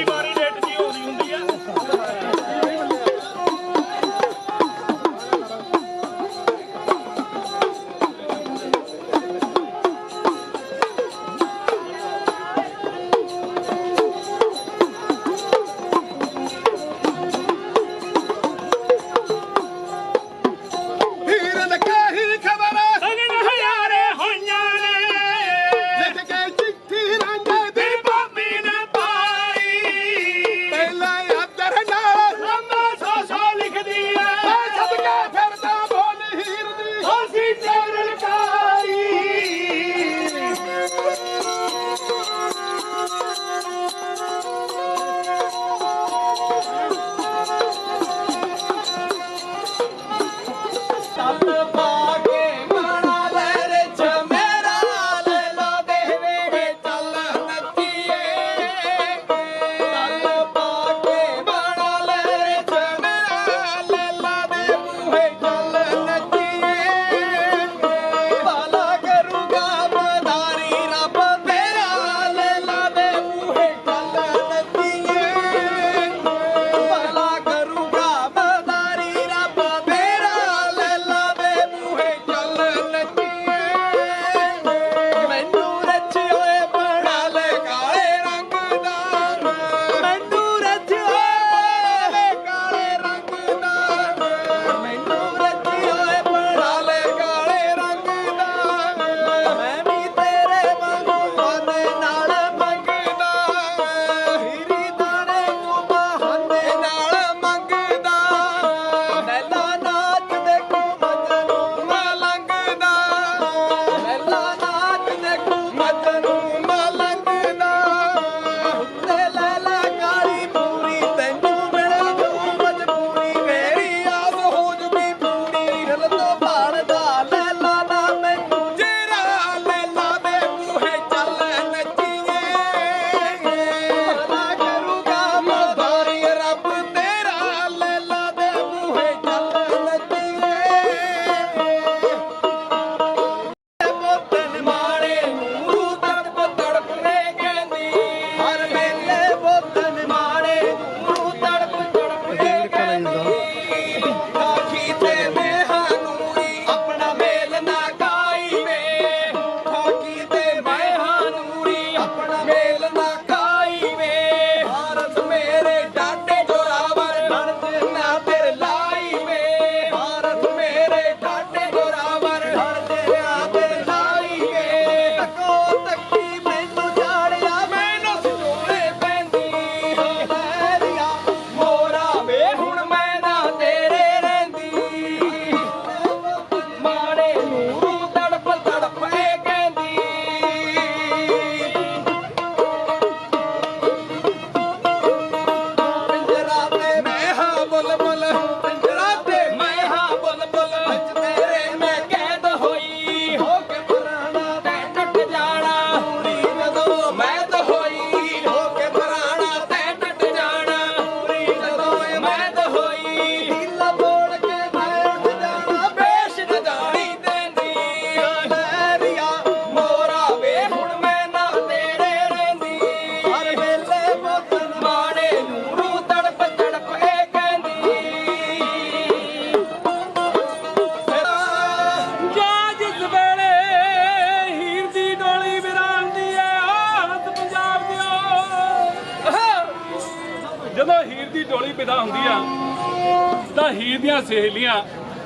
everybody.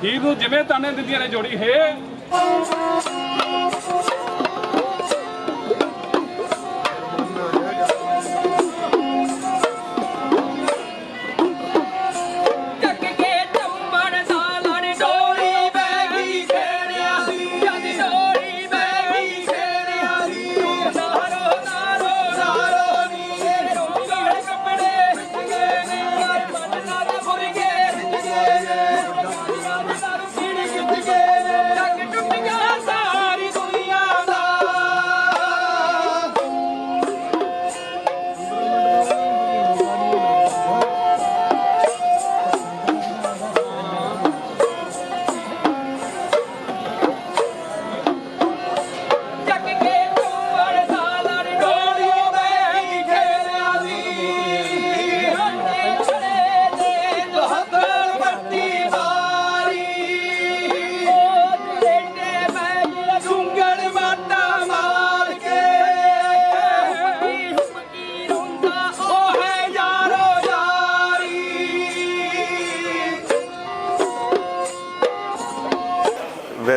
Heer ਨੂੰ ਜਿਵੇਂ ਤਾਨੇ ਦਿੰਦੀਆਂ ਨੇ ਜੋੜੀ ਹੇ।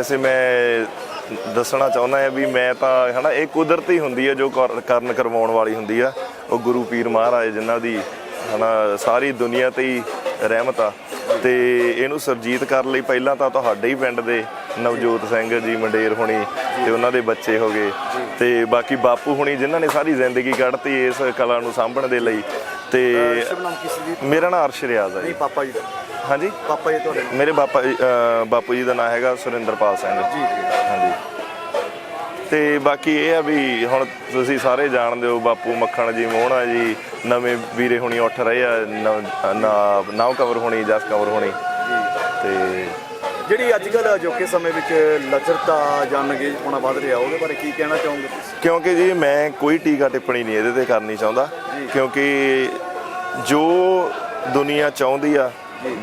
ਵੈਸੇ ਮੈਂ ਦੱਸਣਾ ਚਾਹੁੰਦਾ ਹਾਂ ਵੀ ਮੈਂ ਤਾਂ ਹਨਾ ਇਹ ਕੁਦਰਤੀ ਹੁੰਦੀ ਹੈ ਜੋ ਕਰ- ਕਰਨ ਕਰਵਾਉਣ ਵਾਲੀ ਹੁੰਦੀ ਆ। ਉਹ ਗੁਰੂ ਪੀਰ ਮਹਾਰਾਜ ਜਿਨ੍ਹਾਂ ਦੀ ਹਨਾ ਸਾਰੀ ਦੁਨੀਆ ਤੇ ਹੀ ਰਹਿਮਤ ਆ। ਤੇ ਇਹਨੂੰ ਸਰਜੀਤ ਕਰਨ ਲਈ ਪਹਿਲਾਂ ਤਾਂ ਤੁਹਾਡੇ ਹੀ ਪਿੰਡ ਦੇ ਨਵਜੋਤ ਸਿੰਘ ਜੀ ਮੰਡੇਰ ਹੁਣੀ ਤੇ ਉਹਨਾਂ ਦੇ ਬੱਚੇ ਹੋ ਗਏ। ਤੇ ਬਾਕੀ ਬਾਪੂ ਹੁਣੀ ਜਿਨ੍ਹਾਂ ਨੇ ਸਾਰੀ ਜ਼ਿੰਦਗੀ ਕੱਢਤੀ ਇਸ ਕਲਾ ਨੂੰ ਸਾਂਭਣ ਦੇ ਲਈ। ਤੇ ਮੇਰਾ ਨਾਮ ਅਰਸ਼ ਰਿਆਜ਼ ਹੈ ਜੀ। ਨਹੀਂ ਪਾਪਾ ਜੀ ਦਾ। ਹਾਂਜੀ। ਪਾਪਾ ਜੀ ਤੁਹਾਡੇ ਮੇਰੇ ਬਾਪਾ ਜੀ- ਅਹ ਬਾਪੂ ਜੀ ਦਾ ਨਾਮ ਹੈਗਾ ਸੁਰਿੰਦਰਪਾਲ ਸਿੰਘ। ਜੀ ਜੀ। ਹਾਂਜੀ। ਤੇ ਬਾਕੀ ਇਹ ਆ ਵੀ ਹੁਣ ਤੁਸੀਂ ਸਾਰੇ ਜਾਣਦੇ ਹੋ ਬਾਪੂ ਮੱਖਣ ਜੀ ਮੋਹਣਾ ਜੀ ਨਵੇਂ ਵੀਰੇ ਹੁਣੀ ਉੱਠ ਰਹੇ ਆ ਨਵ- ਨਾ ਨਾਵ ਕਵਰ ਹੋਣੀ ਜਸ ਕਵਰ ਹੋਣੀ। ਤੇ ਜਿਹੜੀ ਅੱਜ ਕੱਲ ਅਜੋਕੇ ਸਮੇਂ ਵਿੱਚ ਲਚਰਤਾ ਜਾਣਗੇ ਹੋਣਾ ਵੱਧ ਰਿਹਾ ਉਹਦੇ ਬਾਰੇ ਕੀ ਕਹਿਣਾ ਚਾਹੋਗੇ ਤੁਸੀਂ? ਕਿਉਂਕਿ ਜੀ ਮੈਂ ਕੋਈ ਟੀਕਾ ਟਿੱਪਣੀ ਨਹੀਂ ਇਹਦੇ ਤੇ ਕਰਨੀ ਚਾਹੁੰਦਾ। ਕਿਉਂਕਿ ਜੋ ਦੁਨੀਆ ਚਾਹੁੰਦੀ ਆ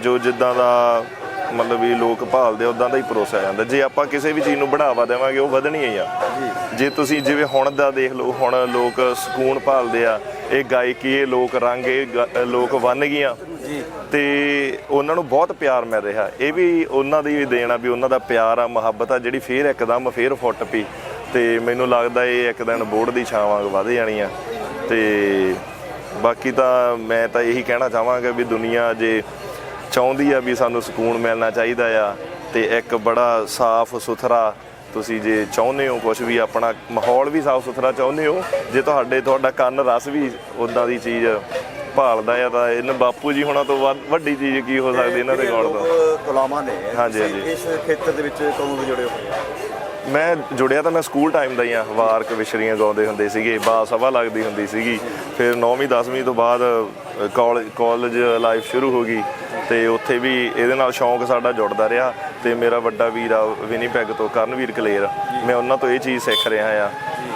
ਜੋ ਜਿੱਦਾਂ ਦਾ ਮਤਲਬ ਵੀ ਲੋਕ ਭਾਲਦੇ ਉਦਾਂ ਦਾ ਹੀ ਪਰੋਸਿਆ ਜਾਂਦਾ। ਜੇ ਆਪਾਂ ਕਿਸੇ ਵੀ ਚੀਜ਼ ਨੂੰ ਬੜਾਵਾ ਦੇਵਾਂਗੇ ਉਹ ਵਧਣੀ ਹੀ ਆ ਜੇ। ਤੁਸੀਂ ਜਿਵੇਂ ਹੁਣ ਦਾ ਦੇਖ ਲਓ ਹੁਣ ਲੋਕ ਸਕੂਨ ਭਾਲਦੇ ਆ ਇਹ ਗਾਇਕੀ ਇਹ ਲੋਕ ਰੰਗ ਇਹ ਗ- ਲੋਕ ਵੰਨ ਗਈਆਂ। ਤੇ ਉਹਨਾਂ ਨੂੰ ਬਹੁਤ ਪਿਆਰ ਮਿਲ ਰਿਹਾ। ਇਹ ਵੀ ਉਹਨਾਂ ਦੀ ਵੀ ਦੇਣ ਵੀ ਉਹਨਾਂ ਦਾ ਪਿਆਰ ਆ ਮੁਹੱਬਤ ਆ ਜਿਹੜੀ ਫੇਰ ਇੱਕਦਮ ਫੇਰ ਫੁੱਟ ਪਈ। ਤੇ ਮੈਨੂੰ ਲੱਗਦਾ ਇਹ ਇੱਕ ਦਿਨ ਬੋਰਡ ਦੀ ਛਾਂ ਵਾਂਗ ਵਧ ਜਾਣੀ ਆ। ਤੇ ਬਾਕੀ ਤਾਂ ਮੈਂ ਤਾਂ ਇਹੀ ਕਹਿਣਾ ਚਾਹਾਂਗਾ ਵੀ ਦੁਨੀਆ ਜੇ ਚਾਹੁੰਦੀ ਆ ਵੀ ਸਾਨੂੰ ਸਕੂਨ ਮਿਲਣਾ ਚਾਹੀਦਾ ਆ ਤੇ ਇੱਕ ਬੜਾ ਸਾਫ਼ ਸੁਥਰਾ ਤੁਸੀਂ ਜੇ ਚਾਹੁੰਦੇ ਹੋ ਕੁਝ ਵੀ ਆਪਣਾ ਮਾਹੌਲ ਵੀ ਸਾਫ਼ ਸੁਥਰਾ ਚਾਹੁੰਦੇ ਹੋ ਜੇ ਤੁਹਾਡੇ ਤੁਹਾਡਾ ਕੰਨ ਰਸ ਵੀ ਉਦਾਂ ਦੀ ਚੀਜ਼ ਭਾਲਦਾ ਆ ਤਾਂ ਇਹਨਾਂ ਬਾਪੂ ਜੀ ਹੁਣਾਂ ਤੋਂ ਵੱਡੀ ਚੀਜ਼ ਕੀ ਹੋ ਸਕਦੀ ਇਹਨਾਂ ਦੇ ਕੋਲ ਤੋਂ ਗੁਲਾਮਾਂ ਨੇ ਹਾਂਜੀ, ਹਾਂਜੀ। ਇਸ ਖੇਤਰ ਦੇ ਵਿੱਚ ਕਦੋਂ ਦੇ ਜੁੜੇ ਹੋਏ ਮੈਂ ਜੁੜਿਆ ਤਾਂ ਮੈਂ ਸਕੂਲ ਟਾਈਮ ਦਾ ਹੀ ਆ ਵਾਰਕ ਵਿਸ਼ਰੀਆਂ ਗਾਉਂਦੇ ਹੁੰਦੇ ਸੀਗੇ ਬਾ ਸਭਾ ਲੱਗਦੀ ਹੁੰਦੀ ਸੀਗੀ ਫਿਰ 9ਵੀਂ 10ਵੀਂ ਤੋਂ ਬਾਅਦ ਕਾਲਜ ਲਾਈਫ ਸ਼ੁਰੂ ਹੋ ਗਈ ਤੇ ਉੱਥੇ ਵੀ ਇਹਦੇ ਨਾਲ ਸ਼ੌਂਕ ਸਾਡਾ ਜੁੜਦਾ ਰਿਹਾ ਤੇ ਮੇਰਾ ਵੱਡਾ ਵੀਰ ਆ ਵਿਨੀਪੈਗ ਤੋਂ ਕਰਨਵੀਰ ਕਲੇਰ। ਮੈਂ ਉਹਨਾਂ ਤੋਂ ਇਹ ਚੀਜ਼ ਸਿੱਖ ਰਿਹਾ ਆ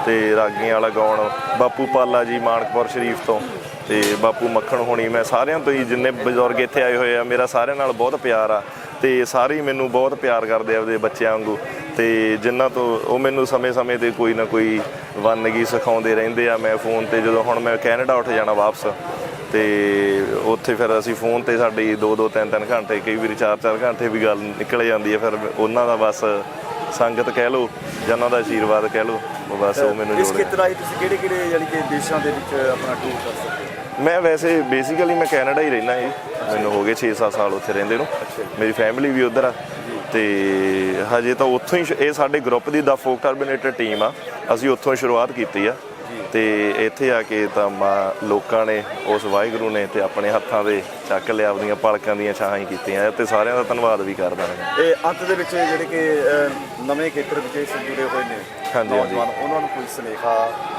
ਤੇ ਰਾਗੀਆਂ ਵਾਲਾ ਗਾਉਣ, ਬਾਪੂ ਪਾਲਾ ਜੀ ਮਾਨਕਪੁਰ ਸ਼ਰੀਫ ਤੋਂ ਤੇ ਬਾਪੂ ਮੱਖਣ ਹੋਣੀ, ਮੈਂ ਸਾਰਿਆਂ ਤੋਂ ਹੀ ਜਿੰਨੇ ਬਜ਼ੁਰਗ ਇੱਥੇ ਆਏ ਹੋਏ ਆ, ਮੇਰਾ ਸਾਰਿਆਂ ਨਾਲ ਬਹੁਤ ਪਿਆਰ ਆ। ਤੇ ਸਾਰੇ ਹੀ ਮੈਨੂੰ ਬਹੁਤ ਪਿਆਰ ਕਰਦੇ ਆ ਆਪਦੇ ਬੱਚਿਆਂ ਵਾਂਗੂ। ਤੇ ਜਿਨ੍ਹਾਂ ਤੋਂ, ਉਹ ਮੈਨੂੰ ਸਮੇਂ-ਸਮੇਂ ਤੇ ਕੋਈ ਨਾ ਕੋਈ ਵੰਨਗੀ ਸਿਖਾਉਂਦੇ ਰਹਿੰਦੇ ਆ। ਮੈਂ ਫੋਨ ਤੇ ਜਦੋਂ ਹੁਣ ਮੈਂ ਕੈਨੇਡਾ ਉੱਠ ਜਾਣਾ ਵਾਪਸ ਤੇ ਉੱਥੇ ਫਿਰ ਅਸੀਂ ਫੋਨ ਤੇ ਸਾਡੀ 2-2 3-3 ਘੰਟੇ ਕਈ ਵਾਰੀ 4-4 ਘੰਟੇ ਵੀ ਗੱਲ ਨਿਕਲ ਜਾਂਦੀ ਹੈ ਫਿਰ ਉਹਨਾਂ ਦਾ ਬਸ ਸੰਗਤ ਕਹਿ ਲਓ ਜਾਂ ਉਹਨਾਂ ਦਾ ਆਸ਼ੀਰਵਾਦ ਕਹਿ ਲਓ ਬਸ ਉਹ ਮੈਨੂੰ ਇਸ ਆਈ ਤੁਸੀਂ ਕਿਹੜੇ ਕਿਹੜੇ ਯਾਨੀ ਕਿ ਦੇਸ਼ਾਂ ਦੇ ਵਿੱਚ ਆਪਣਾ ਟੂਰ ਕਰ ਸਕਦੇ ਮੈਂ ਵੈਸੇ ਬੇਸਿਕਲੀ ਮੈਂ ਕੈਨੇਡਾ ਹੀ ਰਹਿਣਾ ਜੀ। ਮੈਨੂੰ ਹੋ ਗਏ 6-7 ਸਾਲ ਉੱਥੇ ਰਹਿੰਦੇ ਨੂੰ। ਮੇਰੀ ਫੈਮਿਲੀ ਵੀ ਉਧਰ ਆ। ਤੇ ਹਜੇ ਤਾਂ ਉੱਥੋਂ ਹੀ ਇਹ ਸਾਡੇ ਗਰੁੱਪ ਦੀ ਦਾ ਫੋਕ ਟਰਬੀਨੇਟਰ ਟੀਮ ਆ। ਅਸੀਂ ਉੱਥੋਂ ਸ਼ੁਰੂਆਤ ਕੀਤੀ ਆ। ਤੇ ਇੱਥੇ ਆ ਕੇ ਤਾਂ ਮਾ- ਲੋਕਾਂ ਨੇ ਉਸ ਵਾਹਿਗੁਰੂ ਨੇ ਤੇ ਆਪਣੇ ਹੱਥਾਂ ਦੇ ਚੱਕ ਲਿਆ ਆਪਦੀਆਂ ਪਲਕਾਂ ਦੀਆਂ ਛਾਹਾਂ ਹੀ ਕੀਤੀਆਂ ਤੇ ਸਾਰਿਆਂ ਦਾ ਧੰਨਵਾਦ ਵੀ ਕਰਦਾ ਹਾਂ। ਇਹ ਅੰਤ ਦੇ ਵਿੱਚ ਜਿਹੜੇ ਕਿ ਅਹ, ਨਵੇਂ ਖੇਤਰ ਵਿੱਚ ਇਸ ਜੁੜੇ ਹੋਏ ਨੇ ਹਾਂਜੀ। ਨੌਜਵਾਨ ਉਹਨਾਂ ਨੂੰ ਕੋਈ ਸੁਨੇਹਾ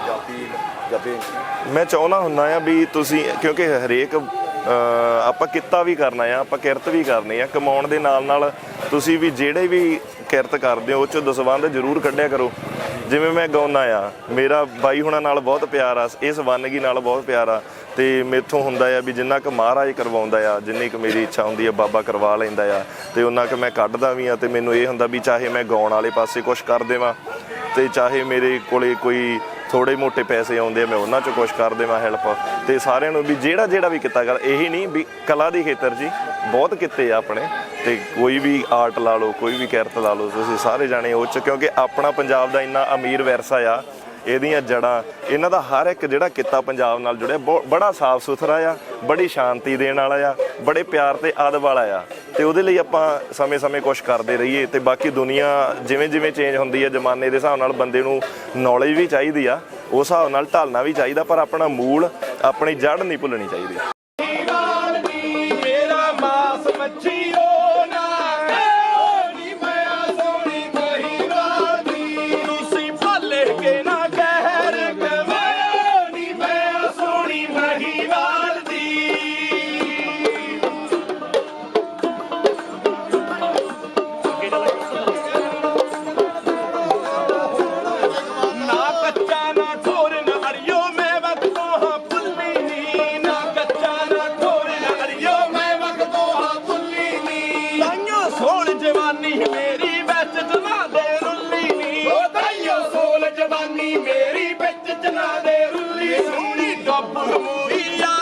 ਜਾਂ ਅਪੀਲ ਜਾਂ ਬੇਨਤੀ? ਮੈਂ ਚਾਹੁੰਦਾ ਹੁੰਦਾ ਆ ਵੀ ਤੁਸੀਂ ਕਿਉਂਕਿ ਹਰੇਕ ਅਹ, ਆਪਾਂ ਕਿੱਤਾ ਵੀ ਕਰਨਾ ਆ ਆਪਾਂ ਕਿਰਤ ਵੀ ਕਰਨੀ ਆ ਕਮਾਉਣ ਦੇ ਨਾਲ ਨਾਲ ਤੁਸੀਂ ਵੀ ਜਿਹੜੇ ਵੀ ਕਿਰਤ ਕਰਦੇ ਹੋ ਉਹ ਚੋਂ ਦਸਵੰਧ ਜ਼ਰੂਰ ਕੱਢਿਆ ਕਰੋ। ਜਿਵੇਂ ਮੈਂ ਗਾਉਣਾ ਆ, ਮੇਰਾ ਬਾਈ ਹੁਣਾਂ ਨਾਲ ਬਹੁਤ ਪਿਆਰ ਆ, ਇਸ ਵੰਨਗੀ ਨਾਲ ਬਹੁਤ ਪਿਆਰ ਆ, ਤੇ ਮੇਥੋਂ ਹੁੰਦਾ ਆ ਵੀ ਜਿੰਨਾ ਕੁ ਮਹਾਰਾਜ ਕਰਵਾਉਂਦਾ ਆ, ਜਿੰਨੀ ਕੁ ਮੇਰੀ ਇੱਛਾ ਹੁੰਦੀ ਆ, ਬਾਬਾ ਕਰਵਾ ਲੈਂਦਾ ਆ, ਤੇ ਉਹਨਾਂ ਕੁ ਮੈਂ ਕੱਢਦਾ ਵੀ ਆ, ਤੇ ਮੈਨੂੰ ਇਹ ਹੁੰਦਾ ਵੀ ਚਾਹੇ ਮੈਂ ਗਾਉਣ ਵਾਲੇ ਪਾਸੇ ਕੁਝ ਕਰ ਦੇਵਾਂ, ਤੇ ਚਾਹੇ ਮੇਰੇ ਕੋਲੇ ਕੋਈ ਥੋੜੇ ਮੋਟੇ ਪੈਸੇ ਆਉਂਦੇ ਆ, ਮੈਂ ਉਹਨਾਂ ਚੋਂ ਕੁਝ ਕਰ ਦੇਵਾਂ ਹੈਲਪ ਤੇ ਸਾਰਿਆਂ ਨੂੰ ਵੀ ਜਿਹੜਾ ਜਿਹੜਾ ਵੀ ਕੀਤਾ ਕਰ ਇਹੀ ਨਹੀਂ ਵੀ ਕਲਾ ਦੀ ਖੇਤਰ ਜੀ ਬਹੁਤ ਕਿੱਤੇ ਆ ਆਪਣੇ ਤੇ ਕੋਈ ਵੀ ਆਰਟ ਲਾ ਲਓ, ਕੋਈ ਵੀ ਕਿਰਤ ਲਾ ਲਓ, ਤੁਸੀਂ ਸਾਰੇ ਜਾਣੇ ਉਹ ਚ, ਕਿਉਂਕਿ ਆਪਣਾ ਪੰਜਾਬ ਦਾ ਇੰਨਾ ਅਮੀਰ ਵਿਰਸਾ ਆ, ਇਹਦੀਆਂ ਜੜਾਂ, ਇਹਨਾਂ ਦਾ ਹਰ ਇੱਕ ਜਿਹੜਾ ਕਿੱਤਾ ਪੰਜਾਬ ਨਾਲ ਜੁੜਿਆ, ਬਹੁ- ਬੜਾ ਸਾਫ਼ ਸੁਥਰਾ ਆ, ਬੜੀ ਸ਼ਾਂਤੀ ਦੇਣ ਵਾਲਾ ਆ, ਬੜੇ ਪਿਆਰ ਤੇ ਆਦਬ ਵਾਲਾ ਆ, ਤੇ ਉਹਦੇ ਲਈ ਆਪਾਂ ਸਮੇਂ-ਸਮੇਂ ਕੁਝ ਕਰਦੇ ਰਹੀਏ, ਤੇ ਬਾਕੀ ਦੁਨੀਆ ਜਿਵੇਂ ਜਿਵੇਂ ਚੇਂਜ ਹੁੰਦੀ ਹੈ ਜ਼ਮਾਨੇ ਦੇ ਹਿਸਾਬ ਨਾਲ ਬੰਦੇ ਨੂੰ ਨੌਲੇਜ ਵੀ ਚਾਹੀਦੀ ਆ, ਉਸ ਹਿਸਾਬ ਨਾਲ ਢਾਲਣਾ ਵੀ ਚਾਹੀਦਾ, ਪਰ ਆਪਣਾ ਮੂਲ, ਆਪਣੀ ਜੜ ਨਹੀਂ ਭੁੱਲਣੀ ਚਾਹੀਦੀ। ਮੇਰਾ ਮਾਸ ਮੱਛੀਓ Mahamoria. Oh,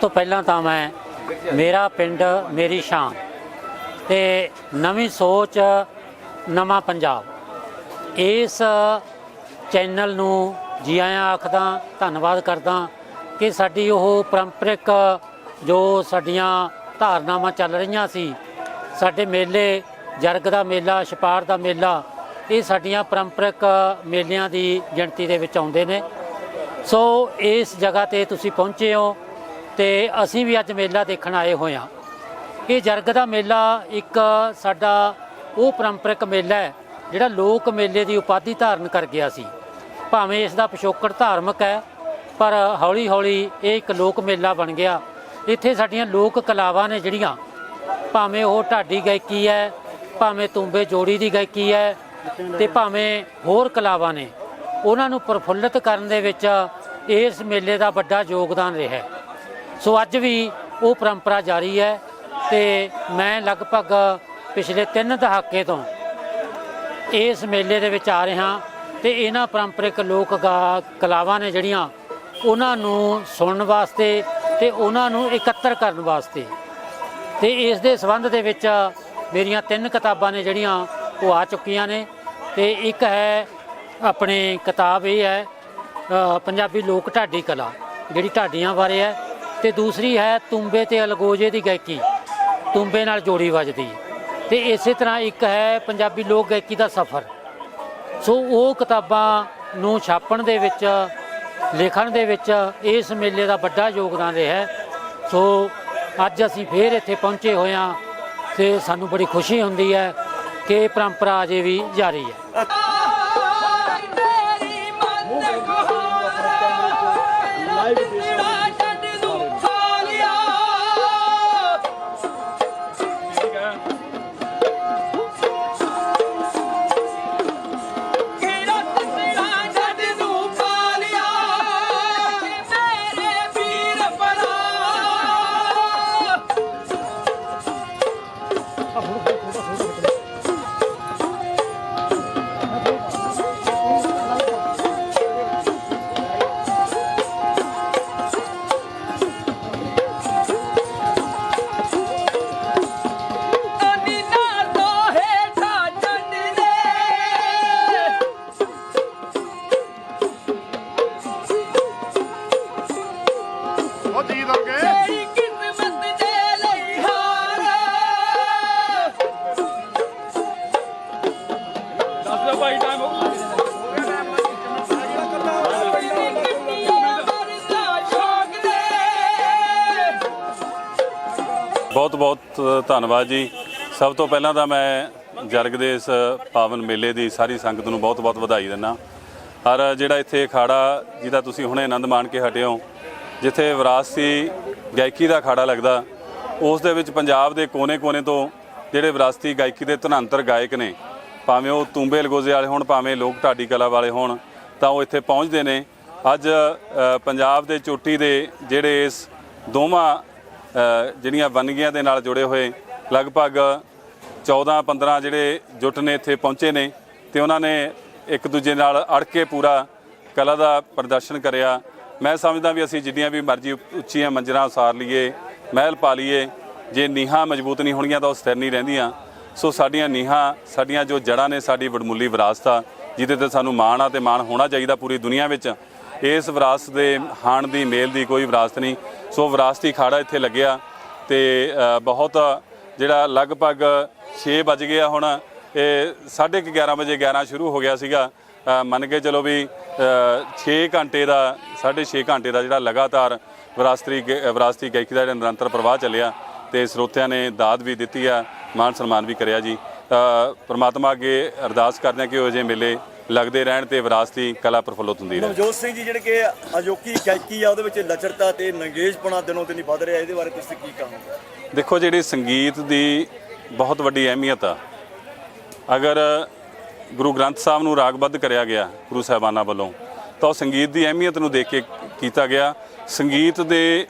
ਤੋਂ ਪਹਿਲਾਂ ਤਾਂ ਮੈਂ ਮੇਰਾ ਪਿੰਡ ਮੇਰੀ ਸ਼ਾਨ ਤੇ ਨਵੀਂ ਸੋਚ, ਨਵਾਂ ਪੰਜਾਬ। ਇਸ ਚੈਨਲ ਨੂੰ ਜੀ ਆਇਆਂ ਆਖਦਾ, ਧੰਨਵਾਦ ਕਰਦਾ ਕਿ ਸਾਡੀ ਉਹ ਪਰੰਪਰਿਕ ਜੋ ਸਾਡੀਆਂ ਧਾਰਨਾਵਾਂ ਚੱਲ ਰਹੀਆਂ ਸੀ, ਸਾਡੇ ਮੇਲੇ, ਜਰਗ ਦਾ ਮੇਲਾ ਛਪਾਰ ਦਾ ਮੇਲਾ, ਇਹ ਸਾਡੀਆਂ ਪਰੰਪਰਿਕ ਮੇਲਿਆਂ ਦੀ ਗਿਣਤੀ ਦੇ ਵਿੱਚ ਆਉਂਦੇ ਨੇ। ਸੋ ਇਸ ਜਗ੍ਹਾ ਤੇ ਤੁਸੀਂ ਪਹੁੰਚੇ ਹੋ। ਤੇ ਅਸੀਂ ਵੀ ਅੱਜ ਮੇਲਾ ਦੇਖਣ ਆਏ ਹੋਏ ਹਾਂ। ਇਹ ਜਰਗ ਦਾ ਮੇਲਾ ਇੱਕ ਸਾਡਾ ਉਹ ਪਰੰਪਰਿਕ ਮੇਲਾ ਹੈ, ਜਿਹੜਾ ਲੋਕ ਮੇਲੇ ਦੀ ਉਪਾਧੀ ਧਾਰਨ ਕਰ ਗਿਆ ਸੀ। ਭਾਵੇਂ ਇਸ ਦਾ ਪਿਛੋਕੜ ਧਾਰਮਿਕ ਹੈ, ਪਰ ਹੌਲੀ ਹੌਲੀ ਇਹ ਇੱਕ ਲੋਕ ਮੇਲਾ ਬਣ ਗਿਆ। ਇੱਥੇ ਸਾਡੀਆਂ ਲੋਕ ਕਲਾਵਾਂ ਨੇ ਜਿਹੜੀਆਂ, ਭਾਵੇਂ ਉਹ ਢਾਡੀ ਗਾਇਕੀ ਹੈ, ਭਾਵੇਂ ਤੁੰਬੇ ਜੋੜੀ ਦੀ ਗਾਇਕੀ ਹੈ, ਤੇ ਭਾਵੇਂ ਹੋਰ ਕਲਾਵਾਂ ਨੇ, ਉਹਨਾਂ ਨੂੰ ਪ੍ਰਫੁੱਲਤ ਕਰਨ ਦੇ ਵਿੱਚ ਇਸ ਮੇਲੇ ਦਾ ਵੱਡਾ ਯੋਗਦਾਨ ਰਿਹਾ ਹੈ। ਸੋ ਅੱਜ ਵੀ ਉਹ ਪਰੰਪਰਾ ਜਾਰੀ ਹੈ ਤੇ ਮੈਂ ਲਗਭਗ ਪਿਛਲੇ 3 ਦਹਾਕੇ ਤੋਂ ਇਸ ਮੇਲੇ ਦੇ ਵਿੱਚ ਆ ਰਿਹਾ ਤੇ ਇਹਨਾਂ ਪਰੰਪਰਿਕ ਲੋਕ ਗਾ- ਕਲਾਵਾਂ ਨੇ ਜਿਹੜੀਆਂ ਉਹਨਾਂ ਨੂੰ ਸੁਣਨ ਵਾਸਤੇ ਤੇ ਉਹਨਾਂ ਨੂੰ ਇਕੱਤਰ ਕਰਨ ਵਾਸਤੇ। ਤੇ ਇਸ ਦੇ ਸੰਬੰਧ ਦੇ ਵਿੱਚ ਮੇਰੀਆਂ ਤਿੰਨ ਕਿਤਾਬਾਂ ਨੇ ਜਿਹੜੀਆਂ ਉਹ ਆ ਚੁੱਕੀਆਂ ਨੇ ਤੇ ਇੱਕ ਹੈ ਆਪਣੇ ਕਿਤਾਬ ਇਹ ਹੈ ਪੰਜਾਬੀ ਲੋਕ ਢਾਡੀ ਕਲਾ, ਜਿਹੜੀ ਢਾਡੀਆਂ ਬਾਰੇ ਹੈ। ਤੇ ਦੂਸਰੀ ਹੈ ਤੁੰਬੇ ਤੇ ਅਲਗੋਜੇ ਦੀ ਗਾਇਕੀ। ਤੁੰਬੇ ਨਾਲ ਜੋੜੀ ਵੱਜਦੀ। ਤੇ ਇਸੇ ਤਰ੍ਹਾਂ ਇੱਕ ਹੈ ਪੰਜਾਬੀ ਲੋਕ ਗਾਇਕੀ ਦਾ ਸਫ਼ਰ। ਸੋ ਉਹ ਕਿਤਾਬਾਂ ਨੂੰ ਛਾਪਣ ਦੇ ਵਿੱਚ, ਲਿਖਣ ਦੇ ਵਿੱਚ ਇਸ ਮੇਲੇ ਦਾ ਵੱਡਾ ਯੋਗਦਾਨ ਰਿਹਾ ਹੈ। ਸੋ ਅੱਜ ਅਸੀਂ ਫੇਰ ਇੱਥੇ ਪਹੁੰਚੇ ਹੋਏ ਹਾਂ ਤੇ ਸਾਨੂੰ ਬੜੀ ਖੁਸ਼ੀ ਹੁੰਦੀ ਹੈ ਕਿ ਇਹ ਪਰੰਪਰਾ ਅਜੇ ਵੀ ਜਾਰੀ ਹੈ। ਬਹੁਤ ਬਹੁਤ ਧੰਨਵਾਦ ਜੀ। ਸਭ ਤੋਂ ਪਹਿਲਾਂ ਤਾਂ ਮੈਂ ਜਰਗ ਦੇ ਇਸ ਪਾਵਨ ਮੇਲੇ ਦੀ ਸਾਰੀ ਸੰਗਤ ਨੂੰ ਬਹੁਤ ਬਹੁਤ ਵਧਾਈ ਦਿੰਦਾ। ਔਰ ਜਿਹੜਾ ਇੱਥੇ ਅਖਾੜਾ ਜਿਹਦਾ ਤੁਸੀਂ ਹੁਣੇ ਆਨੰਦ ਮਾਣ ਕੇ ਹਟੇ ਹੋ, ਜਿੱਥੇ ਵਿਰਾਸਤੀ ਗਾਇਕੀ ਦਾ ਅਖਾੜਾ ਲੱਗਦਾ, ਉਸ ਦੇ ਵਿੱਚ ਪੰਜਾਬ ਦੇ ਕੋਨੇ-ਕੋਨੇ ਤੋਂ ਜਿਹੜੇ ਵਿਰਾਸਤੀ ਗਾਇਕੀ ਦੇ ਧਨੰਤਰ ਗਾਇਕ ਨੇ, ਭਾਵੇਂ ਉਹ ਤੂੰਬੇ ਲਗੋਜ਼ੇ ਵਾਲੇ ਹੋਣ, ਭਾਵੇਂ ਲੋਕ ਢਾਡੀ ਕਲਾ ਵਾਲੇ ਹੋਣ, ਤਾਂ ਉਹ ਇੱਥੇ ਪਹੁੰਚਦੇ ਨੇ। ਅੱਜ ਪੰਜਾਬ ਦੇ ਚੋਟੀ ਦੇ ਜਿਹੜੇ ਇਸ ਦੋਵਾਂ ਜਿਹੜੀਆਂ ਵੰਨਗੀਆਂ ਦੇ ਨਾਲ ਜੁੜੇ ਹੋਏ ਲਗਭਗ 14 15 ਜਿਹੜੇ ਜੁੱਟ ਨੇ ਇੱਥੇ ਪਹੁੰਚੇ ਨੇ ਤੇ ਉਹਨਾਂ ਨੇ ਇੱਕ ਦੂਜੇ ਨਾਲ ਅੜ ਕੇ ਪੂਰਾ ਕਲਾ ਦਾ ਪ੍ਰਦਰਸ਼ਨ ਕਰਿਆ। ਮੈਂ ਸਮਝਦਾ ਵੀ ਅਸੀਂ ਜਿੰਨੀਆਂ ਵੀ ਮਰਜ਼ੀ ਉੱਚੀਆਂ ਮੰਜ਼ਰਾਂ ਉਸਾਰ ਲਈਏ, ਮਹਿਲ ਪਾ ਲਈਏ, ਜੇ ਨੀਹਾਂ ਮਜ਼ਬੂਤ ਨਹੀਂ ਹੋਣਗੀਆਂ ਤਾਂ ਉਹ ਸਥਿਰ ਨਹੀਂ ਰਹਿੰਦੀਆਂ। ਸੋ ਸਾਡੀਆਂ ਨੀਹਾਂ, ਸਾਡੀਆਂ ਜੋ ਜੜ੍ਹਾਂ ਨੇ ਸਾਡੀ ਵਡਮੁੱਲੀ ਵਿਰਾਸਤ ਆ, ਜਿਹਦੇ ਤੇ ਸਾਨੂੰ ਮਾਣ ਆ ਤੇ ਮਾਣ ਹੋਣਾ ਚਾਹੀਦਾ ਪੂਰੀ ਦੁਨੀਆ ਵਿੱਚ। ਇਸ ਵਿਰਾਸਤ ਦੇ ਹਾਣ ਦੀ, ਮੇਲ ਦੀ ਕੋਈ ਵਿਰਾਸਤ ਨਹੀਂ। ਸੋ ਵਿਰਾਸਤੀ ਖਾੜਾ ਇੱਥੇ ਲੱਗਿਆ ਤੇ ਬਹੁਤ ਜਿਹੜਾ ਲਗਭਗ 6 ਵੱਜ ਗਿਆ ਹੁਣ। ਇਹ 11:30 ਵਜੇ 11 ਸ਼ੁਰੂ ਹੋ ਗਿਆ ਸੀਗਾ। ਮੰਨ ਕੇ ਚਲੋ ਵੀ 6 ਘੰਟੇ ਦਾ 6.5 ਘੰਟੇ ਦਾ ਜਿਹੜਾ ਲਗਾਤਾਰ ਵਿਰਾਸਤੀ ਗ- ਵਿਰਾਸਤੀ ਗਾਇਕੀ ਦਾ ਜਿਹੜਾ ਨਿਰੰਤਰ ਪ੍ਰਵਾਹ ਚੱਲਿਆ ਤੇ ਸਰੋਤਿਆਂ ਨੇ ਦਾਦ ਵੀ ਦਿੱਤੀ ਆ ਮਾਨ ਸਨਮਾਨ ਵੀ ਕਰਿਆ ਜੀ। ਪਰਮਾਤਮਾ ਅੱਗੇ ਅਰਦਾਸ ਕਰਦੇ ਹਾਂ ਕਿ ਉਹ ਜਿਹੇ ਮੇਲੇ। ਲੱਗਦੇ ਰਹਿਣ ਤੇ ਵਿਰਾਸਤੀ ਕਲਾ ਪ੍ਰਫੁੱਲਤ ਹੁੰਦੀ ਰਹੇ। ਨਵਜੋਤ ਸਿੰਘ ਜੀ ਜਿਹੜੇ ਕਿ ਅਜੋਕੀ ਗਾਇਕੀ ਆ ਉਹਦੇ ਵਿੱਚ ਲਚਰਤਾ ਤੇ ਨੰਗੇਜਪਣਾ ਦਿਨੋਂ ਦਿਨ ਵੱਧ ਰਿਹਾ ਇਹਦੇ ਬਾਰੇ ਤੁਸੀਂ ਕੀ ਕਹੋਗੇ? ਦੇਖੋ ਜਿਹੜੀ ਸੰਗੀਤ ਦੀ ਬਹੁਤ ਵੱਡੀ ਅਹਿਮੀਅਤ ਆ। ਅਗਰ ਗੁਰੂ ਗ੍ਰੰਥ ਸਾਹਿਬ ਨੂੰ ਰਾਗਬੱਧ ਕਰਿਆ ਗਿਆ ਗੁਰੂ ਸਾਹਿਬਾਨਾਂ ਵੱਲੋਂ ਤਾਂ ਉਹ ਸੰਗੀਤ ਦੀ ਅਹਿਮੀਅਤ ਨੂੰ ਦੇਖ ਕੇ ਕੀਤਾ ਗਿਆ। ਸੰਗੀਤ ਦੇ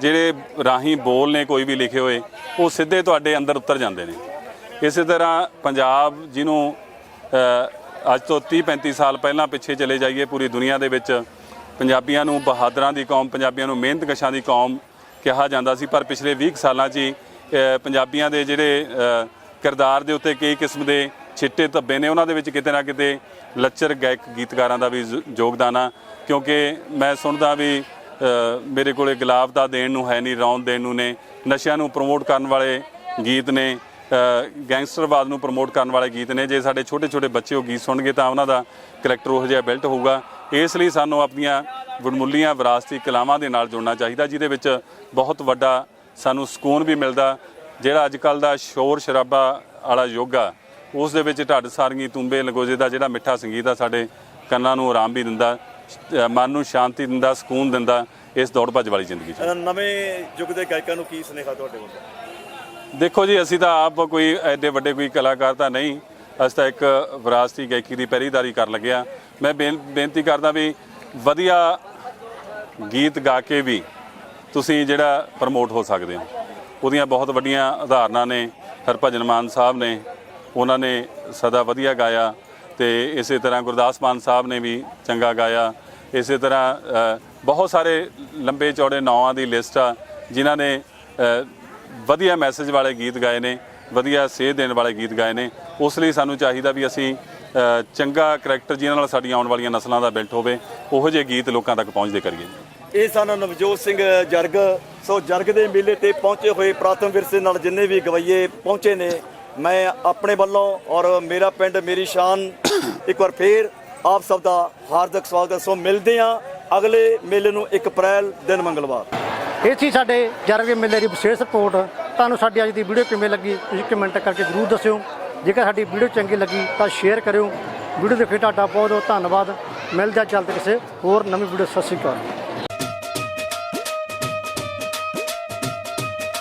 ਜਿਹੜੇ ਰਾਹੀਂ ਬੋਲ ਨੇ ਕੋਈ ਵੀ ਲਿਖੇ ਹੋਏ ਉਹ ਸਿੱਧੇ ਤੁਹਾਡੇ ਅੰਦਰ ਉਤਰ ਜਾਂਦੇ ਨੇ। ਇਸੇ ਤਰ੍ਹਾਂ ਪੰਜਾਬ ਜਿਹਨੂੰ ਅੱਜ ਤੋਂ 30 35 ਸਾਲ ਪਹਿਲਾਂ ਪਿੱਛੇ ਚਲੇ ਜਾਈਏ ਪੂਰੀ ਦੁਨੀਆ ਦੇ ਵਿੱਚ। ਪੰਜਾਬੀਆਂ ਨੂੰ ਬਹਾਦਰਾਂ ਦੀ ਕੌਮ, ਪੰਜਾਬੀਆਂ ਨੂੰ ਮਿਹਨਤਕਸ਼ਾਂ ਦੀ ਕੌਮ ਕਿਹਾ ਜਾਂਦਾ ਸੀ। ਪਰ ਪਿਛਲੇ 20 ਕੁ ਸਾਲਾਂ 'ਚ ਹੀ ਪੰਜਾਬੀਆਂ ਦੇ ਜਿਹੜੇ ਕਿਰਦਾਰ ਦੇ ਉੱਤੇ ਕਈ ਕਿਸਮ ਦੇ ਛਿੱਟੇ ਧੱਬੇ ਨੇ, ਉਹਨਾਂ ਦੇ ਵਿੱਚ ਕਿਤੇ ਨਾ ਕਿਤੇ ਲੱਚਰ ਗਾਇਕ ਗੀਤਕਾਰਾਂ ਦਾ ਵੀ ਯੋਗਦਾਨ ਆ। ਕਿਉਂਕਿ ਮੈਂ ਸੁਣਦਾ ਵੀ ਮੇਰੇ ਕੋਲੇ ਗੁਲਾਬ ਦਾ ਦੇਣ ਨੂੰ ਹੈ ਨਹੀਂ, ਰੌਣ ਦੇਣ ਨੂੰ ਨੇ, ਨਸ਼ਿਆਂ ਨੂੰ ਪ੍ਰਮੋਟ ਕਰਨ ਵਾਲੇ ਗੀਤ ਨੇ। ਗੈਂਗਸਟਰਵਾਦ ਨੂੰ ਪ੍ਰਮੋਟ ਕਰਨ ਵਾਲੇ ਗੀਤ ਨੇ। ਜੇ ਸਾਡੇ ਛੋਟੇ ਛੋਟੇ ਬੱਚੇ ਉਹ ਗੀਤ ਸੁਣਨਗੇ ਤਾਂ ਉਹਨਾਂ ਦਾ ਕਰੈਕਟਰ ਉਹ ਜਿਹਾ ਬਿਲਟ ਹੋਊਗਾ। ਇਸ ਲਈ ਸਾਨੂੰ ਆਪਣੀਆਂ ਗੁਣਮੁੱਲੀਆਂ ਵਿਰਾਸਤੀ ਕਲਾਵਾਂ ਦੇ ਨਾਲ ਜੁੜਨਾ ਚਾਹੀਦਾ, ਜਿਹਦੇ ਵਿੱਚ ਬਹੁਤ ਵੱਡਾ ਸਾਨੂੰ ਸਕੂਨ ਵੀ ਮਿਲਦਾ। ਜਿਹੜਾ ਅੱਜ ਕੱਲ ਦਾ ਸ਼ੋਰ ਸ਼ਰਾਬਾ ਵਾਲਾ ਯੁੱਗ ਆ, ਉਸ ਦੇ ਵਿੱਚ ਢੱਡ ਸਾਰੰਗੀ ਤੁੰਬੇ ਲਗੋਜੇ ਦਾ ਜਿਹੜਾ ਮਿੱਠਾ ਸੰਗੀਤ ਆ ਸਾਡੇ ਕੰਨਾਂ ਨੂੰ ਆਰਾਮ ਵੀ ਦਿੰਦਾ ਮਨ ਨੂੰ ਸ਼ਾਂਤੀ ਦਿੰਦਾ, ਸਕੂਨ ਦਿੰਦਾ, ਇਸ ਦੌੜ ਭੱਜ ਵਾਲੀ ਜ਼ਿੰਦਗੀ 'ਚ। ਨਵੇਂ ਯੁੱਗ ਦੇ ਗਾਇਕਾਂ ਨੂੰ ਕੀ ਸੁਨੇਹਾ ਤੁਹਾਡੇ ਵੱਲੋਂ? ਦੇਖੋ ਜੀ, ਅਸੀਂ ਤਾਂ ਆਪ ਕੋਈ ਐਡੇ ਵੱਡੇ ਕੋਈ ਕਲਾਕਾਰ ਤਾਂ ਨਹੀਂ। ਅਸੀਂ ਤਾਂ ਇੱਕ ਵਿਰਾਸਤੀ ਗਾਇਕੀ ਦੀ ਪਹਿਰੀਦਾਰੀ ਕਰਨ ਲੱਗੇ ਲੱਗਿਆ ਮੈਂ ਬੇਨ- ਬੇਨਤੀ ਕਰਦਾ ਵੀ ਵਧੀਆ ਗੀਤ ਗਾ ਕੇ ਵੀ ਤੁਸੀਂ ਜਿਹੜਾ ਪ੍ਰਮੋਟ ਹੋ ਸਕਦੇ ਹੋ। ਉਹਦੀਆਂ ਬਹੁਤ ਵੱਡੀਆਂ ਉਦਾਹਰਨਾਂ ਨੇ, ਹਰਭਜਨ ਮਾਨ ਸਾਹਿਬ ਨੇ, ਉਹਨਾਂ ਨੇ ਸਦਾ ਵਧੀਆ ਗਾਇਆ ਤੇ ਇਸੇ ਤਰ੍ਹਾਂ ਗੁਰਦਾਸ ਮਾਨ ਸਾਹਿਬ ਨੇ ਵੀ ਚੰਗਾ ਗਾਇਆ। ਇਸੇ ਤਰ੍ਹਾਂ ਬਹੁਤ ਸਾਰੇ ਲੰਬੇ ਚੌੜੇ ਨਾਵਾਂ ਦੀ ਲਿਸਟ ਆ, ਜਿਨ੍ਹਾਂ ਨੇ ਵਧੀਆ ਮੈਸੇਜ ਵਾਲੇ ਗੀਤ ਗਾਏ ਨੇ, ਵਧੀਆ ਸੇਧ ਦੇਣ ਵਾਲੇ ਗੀਤ ਗਾਏ ਨੇ। ਉਸ ਲਈ ਸਾਨੂੰ ਚਾਹੀਦਾ ਵੀ ਅਸੀਂ ਚੰਗਾ ਕਰੈਕਟਰ ਜਿਨ੍ਹਾਂ ਨਾਲ ਸਾਡੀਆਂ ਆਉਣ ਵਾਲੀਆਂ ਨਸਲਾਂ ਦਾ ਬਿਲਟ ਹੋਵੇ, ਉਹੋ ਜਿਹੇ ਗੀਤ ਲੋਕਾਂ ਤੱਕ ਪਹੁੰਚਦੇ ਕਰੀਏ। ਇਹ ਸਨ ਨਵਜੋਤ ਸਿੰਘ ਜਰਗ। ਸੋ ਜਰਗ ਦੇ ਮੇਲੇ ਤੇ ਪਹੁੰਚੇ ਹੋਏ ਪ੍ਰਾਤਮ ਵਿਰਸੇ ਨਾਲ ਜਿੰਨੇ ਵੀ ਗਵਈਏ ਪਹੁੰਚੇ ਨੇ, ਮੈਂ ਆਪਣੇ ਵੱਲੋਂ ਔਰ ਮੇਰਾ ਪਿੰਡ, ਮੇਰੀ ਸ਼ਾਨ ਇੱਕ ਵਾਰ ਫੇਰ ਆਪ ਸਭ ਦਾ ਹਾਰਦਿਕ ਸਵਾਗਤ। ਸੋ ਮਿਲਦੇ ਹਾਂ ਅਗਲੇ ਮੇਲੇ ਨੂੰ 1 ਅਪ੍ਰੈਲ, ਦਿਨ ਮੰਗਲਵਾਰ। ਇਹ ਸੀ ਸਾਡੇ ਜਰਗੇ ਮੇਲੇ ਦੀ ਵਿਸ਼ੇਸ਼ ਰਿਪੋਰਟ ਤੁਹਾਨੂੰ ਸਾਡੀ ਅੱਜ ਦੀ ਵੀਡੀਓ ਕਿਵੇਂ ਲੱਗੀ, ਤੁਸੀਂ ਕਮੈਂਟ ਕਰਕੇ ਜ਼ਰੂਰ ਦੱਸਿਓ। ਜੇਕਰ ਸਾਡੀ ਵੀਡੀਓ ਚੰਗੀ ਲੱਗੀ ਤਾਂ ਸ਼ੇਅਰ ਕਰਿਓ। ਵੀਡੀਓ ਦੇਖੇ ਤੁਹਾਡਾ ਬਹੁਤ ਬਹੁਤ ਧੰਨਵਾਦ। ਮਿਲਦੇ ਹਾਂ ਜਲਦ ਕਿਸੇ ਹੋਰ ਨਵੀਂ ਵੀਡੀਓ, ਸਤਿ ਸ਼੍ਰੀ ਅਕਾਲ।